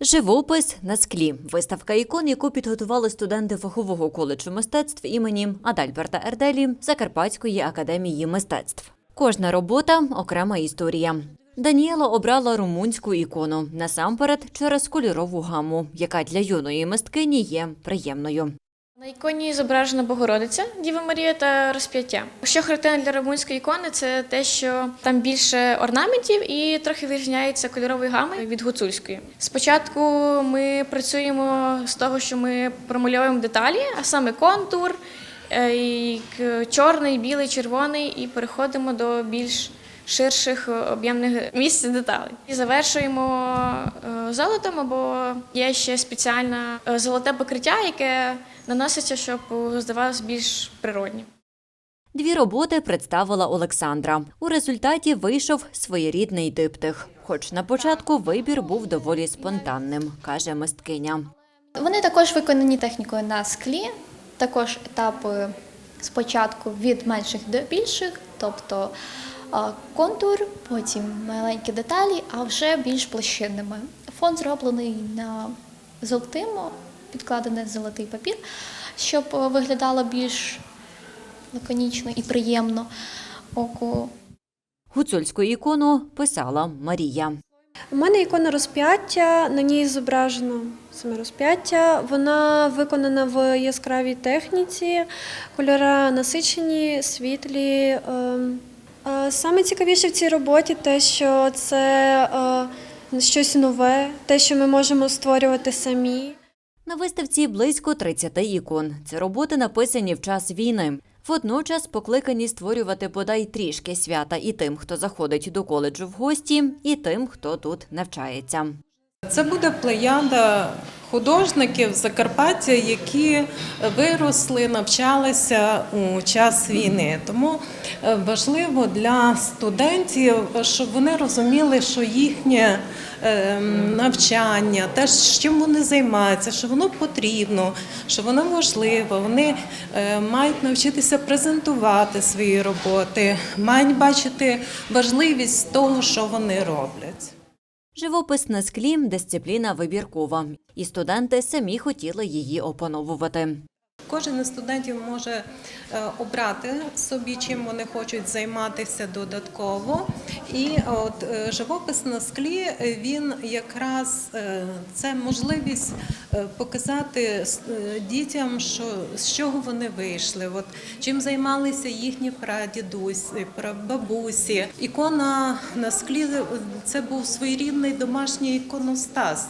Живопис на склі. Виставка ікон, яку підготували студенти фахового коледжу мистецтв імені Адальберта Ерделі Закарпатської академії мистецтв. Кожна робота окрема історія. Даніела обрала румунську ікону насамперед через кольорову гаму, яка для юної мисткині є приємною. На іконі зображена Богородиця, Діва Марія та розп'яття. Що характерно для румунської ікони, це те, що там більше орнаментів і трохи вирізняється кольоровою гамою від гуцульської. Спочатку ми працюємо з того, що ми промальовуємо деталі, а саме контур, е, і чорний, білий, червоний, і переходимо до більш ширших об'ємних місць деталей. І завершуємо е, золотом або є ще спеціальне е, золоте покриття, яке наноситься, щоб здавалось більш природнім. Дві роботи представила Олександра. У результаті вийшов своєрідний диптих. Хоч на початку вибір був доволі спонтанним, каже мисткиня. Вони також виконані технікою на склі, також етапи спочатку від менших до більших, тобто контур, потім маленькі деталі, а вже більш площинними. Фон зроблений на золотим, підкладений в золотий папір, щоб е, виглядало більш лаконічно і приємно оку. Гуцульську ікону писала Марія. У мене ікона розп'яття, на ній зображено саме розп'яття. Вона виконана в яскравій техніці, кольори насичені, світлі. ем. Саме цікавіше в цій роботі те, що це е, щось нове, те, що ми можемо створювати самі. На виставці близько 30 ікон. Ці роботи написані в час війни. Водночас покликані створювати бодай трішки свята і тим, хто заходить до коледжу в гості, і тим, хто тут навчається. Це буде плеяда художників Закарпаття, які виросли, навчалися у час війни. Тому е, важливо для студентів, щоб вони розуміли, що їхнє навчання, те, чим вони займаються, що воно потрібно, що воно важливо. Вони е, мають навчитися презентувати свої роботи, мають бачити важливість того, що вони роблять. Живопис на склі дисципліна вибіркова, і студенти самі хотіли її опановувати. Кожен із студентів може е, обрати собі, чим вони хочуть займатися додатково. І от е, живопис на склі е, він якраз е, це можливість е, показати е, дітям, що з чого вони вийшли, от чим займалися їхні прадідусі, прабабусі. Ікона на склі е, це був своєрідний домашній іконостас.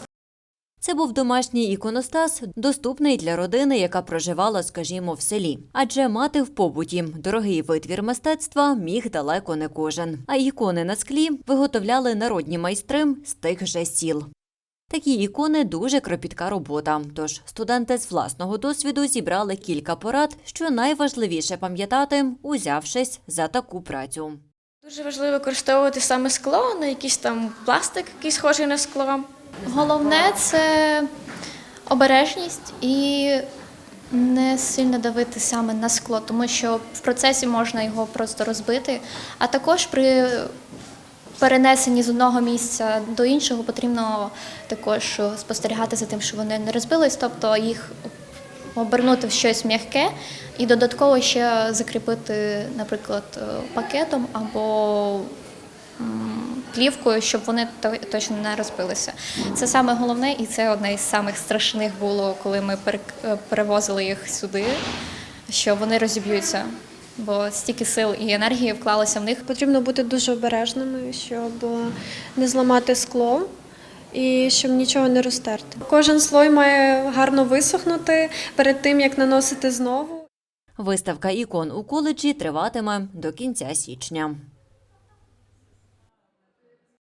Це був домашній іконостас, доступний для родини, яка проживала, скажімо, в селі. Адже мати в побуті дорогий витвір мистецтва міг далеко не кожен. А ікони на склі виготовляли народні майстри з тих же сіл. Такі ікони дуже кропітка робота. Тож студенти з власного досвіду зібрали кілька порад, що найважливіше пам'ятати, узявшись за таку працю. Дуже важливо використовувати саме скло, не якийсь там пластик, який схожий на скло. Головне це обережність і не сильно давити саме на скло, тому що в процесі можна його просто розбити. А також при перенесенні з одного місця до іншого потрібно також спостерігати за тим, що вони не розбились, тобто їх обернути в щось м'яке і додатково ще закріпити, наприклад, е, пакетом або плівкою, щоб вони то- точно не розбилися. Це саме головне, і це одне із самих страшних було, коли ми е, перевозили їх сюди, що вони розіб'ються. Бо стільки сил і енергії вклалося в них. Потрібно бути дуже обережними, щоб не зламати скло і щоб нічого не розтерти. Кожен слой має гарно висохнути перед тим, як наносити знову. Виставка ікон у коледжі триватиме до кінця січня.